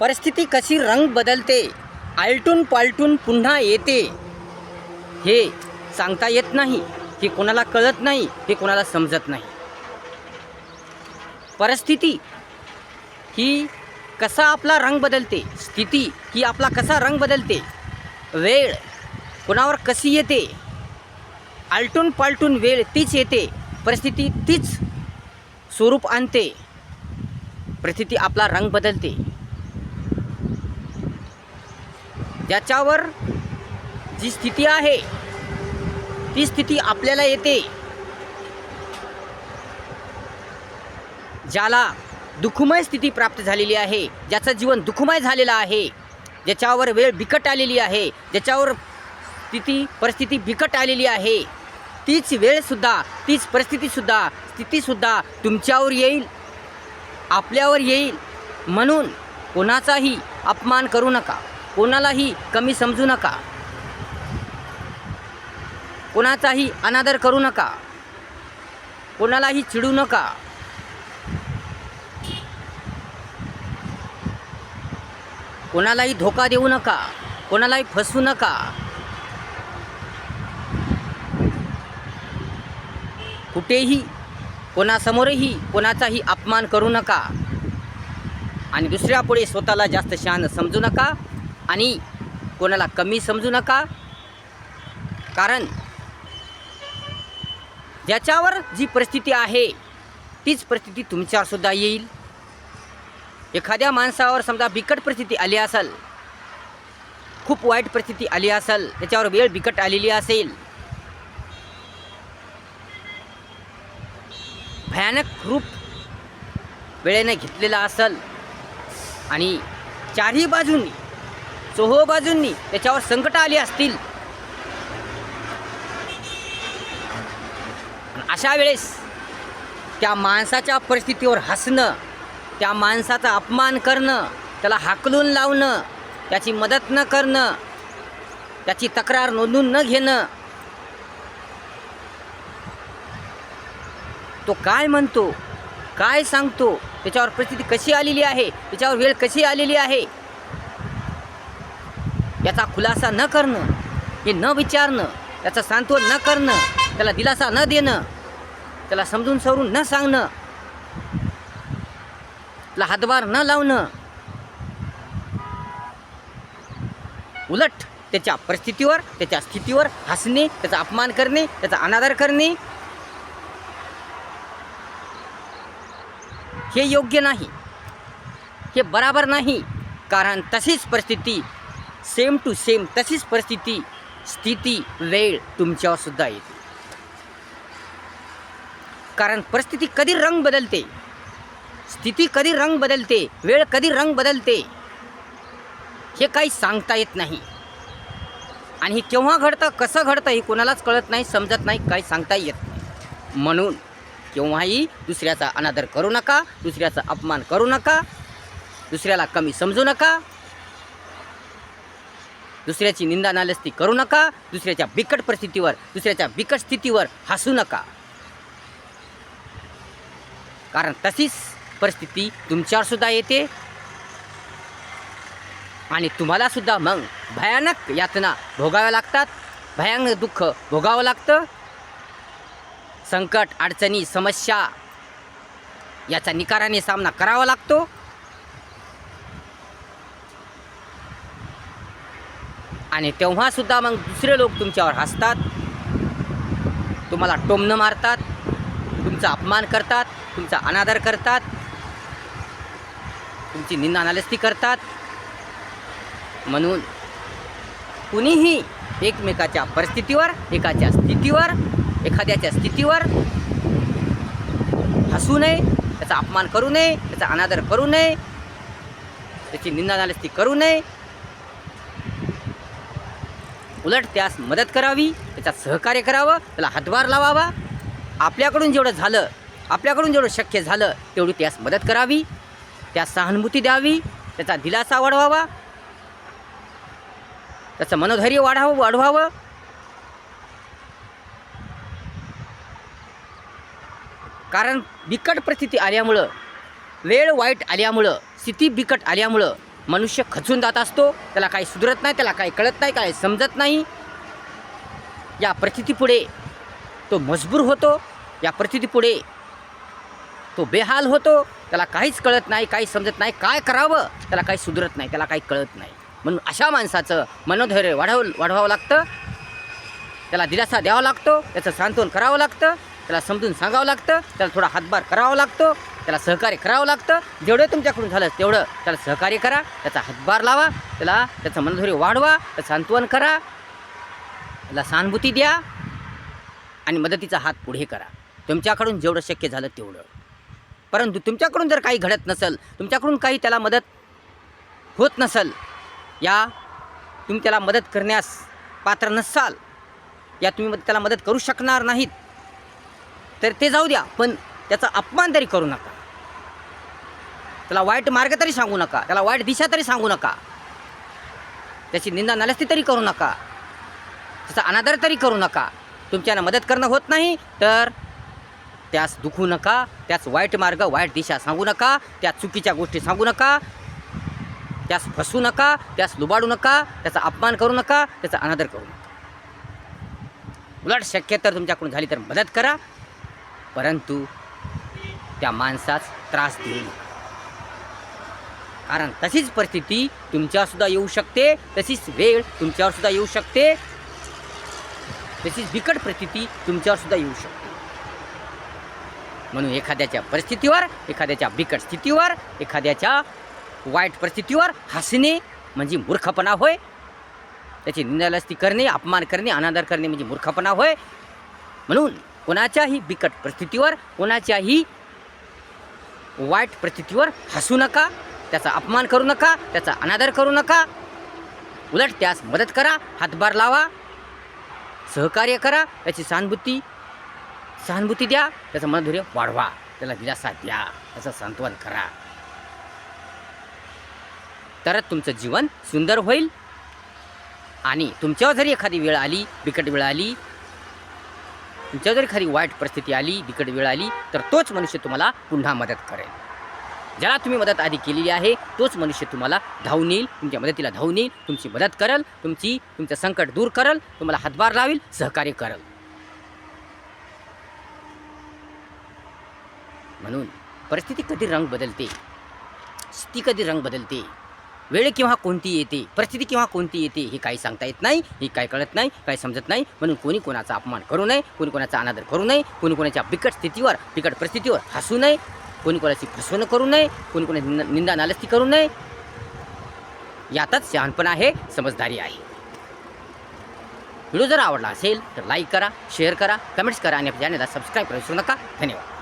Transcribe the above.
परिस्थिती कशी रंग बदलते? आलटून पालटून पुन्हा येते. हे सांगता येत नाही हे कोणाला कळत नाही हे कोणाला समजत नाही. परिस्थिती ही कसा आपला रंग बदलते? स्थिती ही आपला कसा रंग बदलते? वेळ कोणावर कशी येते? आलटून पालटून वेळ तीच येते परिस्थिती तीच स्वरूप आणते. परिस्थिती आपला रंग बदलते. ज्याच्यावर जी स्थिती आहे ती स्थिती आपल्याला येते. ज्याला दुःखमय स्थिती प्राप्त झालेली आहे ज्याचं जीवन दुःखमय झालेलं आहे ज्याच्यावर वेळ बिकट आलेली आहे ज्याच्यावर स्थिती परिस्थिती बिकट आलेली आहे तीच वेळसुद्धा तीच परिस्थितीसुद्धा स्थितीसुद्धा तुमच्यावर येईल आपल्यावर येईल म्हणून कोणाचाही अपमान करू नका. कोणालाही कमी समजू नका. कोणाचाही अनादर करू नका. कोणालाही चिडू नका. कोणालाही धोका देऊ नका. कोणालाही फसवू नका. कुठेही कोणासमोरही कोणाचाही अपमान करू नका. आणि दुसऱ्यापुढे स्वतःला जास्त शान समजू नका. आणि कोणाला कमी समजू नका. कारण ज्याच्यावर जी परिस्थिती आहे तीच परिस्थिती तुमच्यावर सुद्धा येईल. एखाद्या माणसावर समजा बिकट परिस्थिती आली असेल खूप वाईट परिस्थिती आली असेल त्याच्यावर वेळ बिकट आलेली असेल भयानक रूप वेळेने घेतलेला असेल आणि चारही बाजूंनी चोहो बाजूंनी त्याच्यावर संकट आली असतील. अशा वेळेस त्या माणसाच्या परिस्थितीवर हसणं त्या माणसाचा अपमान करणं त्याला हाकलून लावणं त्याची मदत न करणं त्याची तक्रार नोंदून न घेणं तो काय म्हणतो काय सांगतो त्याच्यावर परिस्थिती कशी आलेली आहे त्याच्यावर वेळ कशी आलेली आहे याचा खुलासा न करणं हे न विचारणं त्याचं सांत्वन न करणं त्याला दिलासा न देणं त्याला समजून सवरून न सांगणं त्याला हातभार न लावणं उलट त्याच्या परिस्थितीवर त्याच्या स्थितीवर हसणे त्याचा अपमान करणे त्याचा अनादर करणे हे योग्य नाही. हे बराबर नाही. कारण तशीच परिस्थिती सेम टू सेम तशीच परिस्थिती स्थिती वेळ तुमच्यावर सुद्धा येते. कारण परिस्थिती कधी रंग बदलते स्थिती कधी रंग बदलते वेळ कधी रंग बदलते हे काही सांगता येत नाही. आणि हे केव्हा घडतं कसं घडतं हे कोणालाच कळत नाही समजत नाही काही सांगता येत नाही. म्हणून केव्हाही दुसऱ्याचा अनादर करू नका दुसऱ्याचा अपमान करू नका दुसऱ्याला कमी समजू नका दुसऱ्याची निंदा नालस्ती करू नका दुसऱ्याच्या बिकट परिस्थितीवर दुसऱ्याच्या बिकट स्थितीवर हसू नका. कारण तशीच परिस्थिती तुमच्यावर सुद्धा येते आणि तुम्हाला सुद्धा मग भयानक यातना भोगाव्या लागतात. भयानक दुःख भोगावं लागतं. संकट अडचणी समस्या याचा निकाराने सामना करावा लागतो. आणि तेव्हासुद्धा मग दुसरे लोक तुमच्यावर हसतात. तुम्हाला टोमणं मारतात. तुमचा अपमान करतात. तुमचा अनादर करतात. तुमची निंदा नालस्ती करतात. म्हणून कुणीही एकमेकाच्या परिस्थितीवर एकाच्या स्थितीवर एखाद्याच्या स्थितीवर हसू नये त्याचा अपमान करू नये त्याचा अनादर करू नये त्याची निंदा नालस्ती करू नये. उलट त्यास मदत करावी त्याचा सहकार्य करावं त्याला हातभार लावावा. आपल्याकडून जेवढं झालं आपल्याकडून जेवढं शक्य झालं तेवढी त्यास मदत करावी. त्यास सहानुभूती द्यावी त्याचा दिलासा वाढवावा. त्याचं मनोधैर्य वाढावं वाढवावं. कारण बिकट परिस्थिती आल्यामुळं वेळ वाईट आल्यामुळं स्थिती बिकट आल्यामुळं मनुष्य खचून जात असतो त्याला काही सुधरत नाही त्याला काही कळत नाही काही समजत नाही. या परिस्थितीपुढे तो मजबूर होतो या परिस्थितीपुढे तो बेहाल होतो त्याला काहीच कळत नाही काही समजत नाही काय करावं त्याला काही सुधरत नाही त्याला काही कळत नाही. म्हणून अशा माणसाचं मनोधैर्य वाढव वाढवावं लागतं. त्याला दिलासा द्यावा लागतो त्याचं सांत्वन करावं लागतं त्याला समजून सांगावं लागतं त्याला थोडा हातभार करावा लागतो. त्याला सहकार्य करावं लागतं. जेवढं तुमच्याकडून झालं तेवढं त्याला सहकार्य करा त्याचा हातभार लावा त्याला त्याचं मनधुरी वाढवा त्याचं सांत्वन करा त्याला सहानुभूती द्या आणि मदतीचा हात पुढे करा. तुमच्याकडून जेवढं शक्य झालं तेवढं. परंतु तुमच्याकडून जर काही घडत नसेल तुमच्याकडून काही त्याला मदत होत नसेल या तुम्ही त्याला मदत करण्यास पात्र नसाल या तुम्ही त्याला मदत करू शकणार नाहीत तर ते जाऊ द्या पण त्याचा अपमान तरी करू नका. त्याला वाईट मार्ग तरी सांगू नका. त्याला वाईट दिशा तरी सांगू नका. त्याची निंदा नालस्ती तरी करू नका. त्याचा अनादर तरी करू नका. तुमच्यानं मदत करणं होत नाही तर त्यास दुखू नका. त्याच वाईट मार्ग वाईट दिशा सांगू नका. त्या चुकीच्या गोष्टी सांगू नका. त्यास फसू नका. त्यास लुबाडू नका. त्याचा अपमान करू नका. त्याचा अनादर करू नका. उलट शक्य तर तुमच्याकडून झाली तर मदत करा. परंतु त्या माणसास त्रास देऊ नका. कारण तशीच परिस्थिती तुमच्यावरसुद्धा येऊ शकते तशीच वेळ तुमच्यावरसुद्धा येऊ शकते तशीच बिकट परिस्थिती तुमच्यावरसुद्धा येऊ शकते. म्हणून एखाद्याच्या परिस्थितीवर एखाद्याच्या बिकट स्थितीवर एखाद्याच्या वाईट परिस्थितीवर हसणे म्हणजे मूर्खपणा होय. त्याची निंदालस्ती करणे अपमान करणे अनादर करणे म्हणजे मूर्खपणा होय. म्हणून कोणाच्याही बिकट परिस्थितीवर कोणाच्याही वाईट परिस्थितीवर हसू नका. त्याचा अपमान करू नका त्याचा अनादर करू नका. उलट त्यास मदत करा हातभार लावा सहकार्य करा त्याची सहानुभूती सहानुभूती द्या त्याचं मनधैर्य वाढवा त्याला दिलासा द्या त्याचं सांत्वन करा. तरच तुमचं जीवन सुंदर होईल. आणि तुमच्यावर जरी एखादी वेळ आली बिकट वेळ आली तुमच्यावर जरी एखादी वाईट परिस्थिती आली बिकट वेळ आली तर तोच मनुष्य तुम्हाला पुन्हा मदत करेल. ज्याला तुम्ही मदत आधी केलेली आहे तोच मनुष्य तुम्हाला धावून येईल तुमच्या मदतीला धावून येईल तुमची मदत करल तुमची तुमचं संकट दूर करल तुम्हाला हातभार लावेल सहकार्य करल. म्हणून परिस्थिती कधी रंग बदलते? स्थिती कधी रंग बदलते? वेळ केव्हा कोणती येते? परिस्थिती केव्हा कोणती येते? हे काही सांगता येत नाही हे काय कळत नाही काही समजत नाही. म्हणून कोणी कोणाचा अपमान करू नये कोणी कोणाचा अनादर करू नये कोणी कोणाच्या बिकट स्थितीवर बिकट परिस्थितीवर हसू नये. कोणी कोणाची फसवणूक करू नये कोणी कोणी निंदा नालस्ती करू नये. यातच शहाणपण आहे समजदारी आहे. व्हिडिओ जर आवडला असेल तर लाईक करा शेअर करा कमेंट्स करा आणि आपल्या चॅनलला सबस्क्राईब करू विसरू नका. धन्यवाद.